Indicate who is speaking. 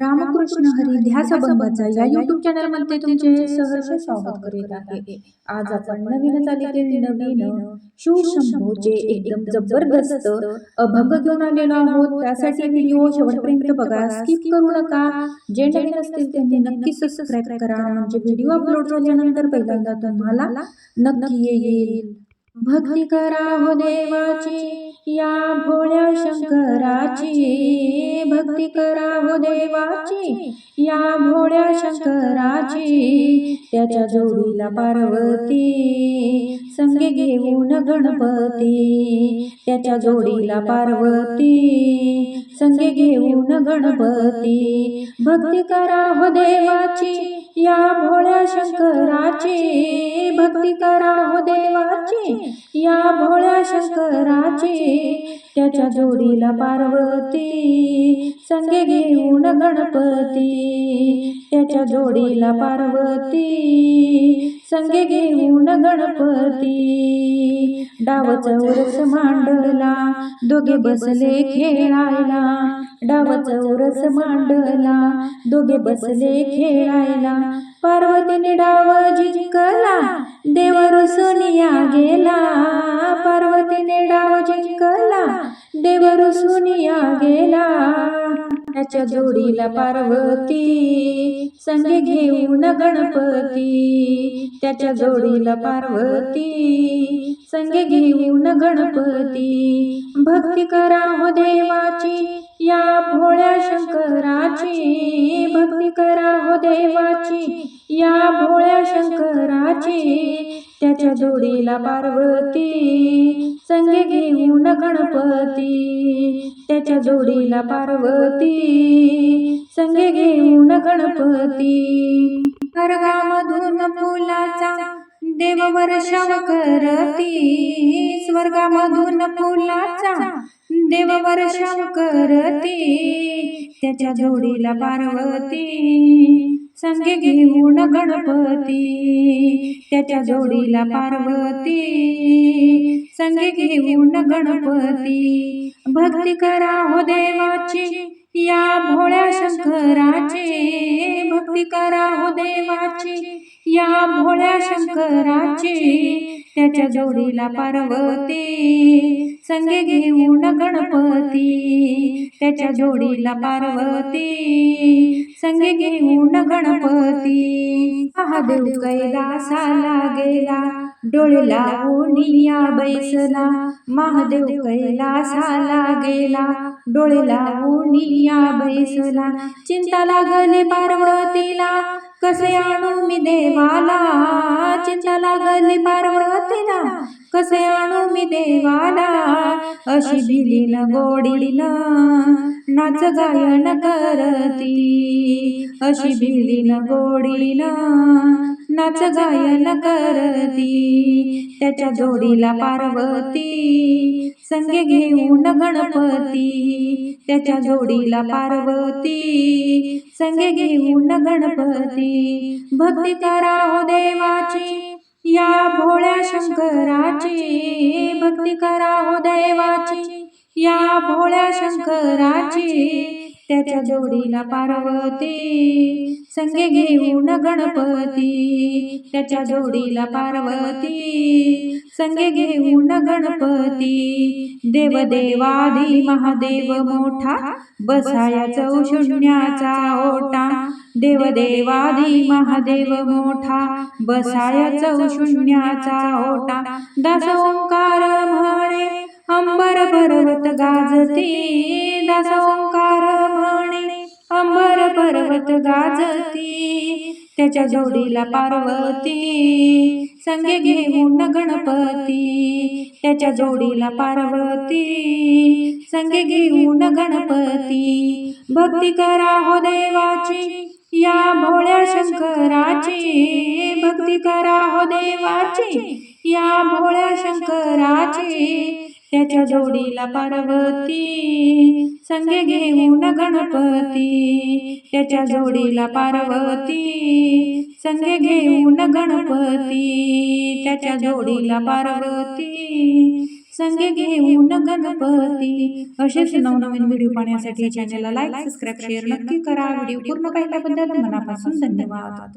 Speaker 1: रामकृष्ण हरी ध्यास बंबाचा या युट्यूब चॅनलमध्ये तुमचे सहर्ष स्वागत करीत आहे. आज आपण नवीन आलेले नवीन शिवशंभूचे एकदम जबरदस्त अभंग घेऊन आलेलो आहोत. त्यासाठी व्हिडिओ शेवटपर्यंत बघा. स्किप करू नका. जे नवीन असतील त्यांनी नक्की सबस्क्राईब करा. म्हणजे व्हिडिओ अपलोड झाल्यानंतर पहिल्यांदा तुम्हाला नक्की येईल. भक्ती करा हो देवाची. या भोळ्या शंकराची भक्ती करा देवाची. या भोळ्या शंकराची त्याच्या जोडीला पार्वती संगे घेऊन गणपती. त्याच्या जोडीला पार्वती संगे घेऊन गणपती. भक्ती कराव देवाची या भोळ्या शंकराची भक्ती करा हो देवाची. या भोळ्या शंकराची त्याच्या जोडीला पार्वती संगे घेऊन गणपती. त्याच्या जोडीला पार्वती संगे घेऊन गणपती. डावच उरस मांडला दोघे बसले खेळायला. डावच उरस मांडला दोघे बसले खेळायला. पार्वतीने डाव जिंकला देव रुसुनिया गेला पार्वतीने डाव जिंकला देव रुसुनिया गेला त्याच्या जोडीला पार्वती संगे घेऊन गणपती. त्याच्या जोडीला पार्वती संगे घेऊन गणपती. भक्ती करा हो देवाची या भोळ्या शंकरा देवाची या भोळ्या शंकराची त्याच्या जोडीला पार्वती संगे घेऊन गणपती त्याच्या जोडीला पार्वती संगे घेऊन गणपती. स्वर्गामधून फुलाचा देव वर्षाव करती स्वर्गामधून फुलाचा देव वर्षाव करते त्याच्या जोडीला पार्वती संगे घेऊन गणपती त्याच्या जोडीला पार्वती संगे घेऊन गणपती. भक्ती करा हो देवाची या भोळ्या शंकराची. भक्ती करा हो देवाची या भोळ्या शंकराची. त्याच्या जोडीला पार्वती संगे घेऊन गणपती. त्याच्या जोडीला पार्वती संगे घेऊन गणपती. महादेव कैलासाला गेला डोळे लावून या बैसला. महादेव कैलासाला गेला डोळे लावून या बैसला. चिंता लागली पार्वतीला. कसे आणू मी देवाला? चिंता लागली पार्वतीला. कसे आणू मी देवाला? अशी दिलीन गोडीन. नाच गायन करती. अशी दिलीन गोडीन. नाच गायन करती. त्याच्या जोडीला पार्वती. संगे घेऊन गणपती त्याच्या जोडीला पार्वती. संगे घेऊन गणपती भक्ती करा हो देवाची या भोळ्या शंकराची. भक्ती करा हो देवाची या भोळ्या शंकराची. त्याच्या जोडीला पार्वती संगे घेऊन गणपती. त्याच्या जोडीला पार्वती संगे घेऊन गणपती. देव देवादी महादेव मोठा बसाया चौशून्याचा ओटा. देव देवादी महादेव मोठा बसाया चौशून्याचा ओटा. दास ओंकार म्हणे अंबर पर्वत गाजती. दास पर्वत गाजती त्याच्या जोडीला पार्वती संगे घेऊन गणपती त्याच्या जोडीला पार्वती संगे घेऊन गणपती. भक्ती करा हो देवाची या भोळ्या शंकराची. भक्ती करा हो देवाची या भोळ्या शंकराची. त्याच्या जोडीला पार्वती संगे घेऊन गणपती. त्याच्या जोडीला पार्वती संगे घेऊन गणपती. त्याच्या जोडीला पार्वती संगे घेऊन गणपती. असेच नवनवीन व्हिडिओ पाहण्यासाठी चॅनलला लाईक सबस्क्राईब शेअर नक्की करा. व्हिडिओ पूर्ण पाहिल्याबद्दल मनापासून धन्यवाद.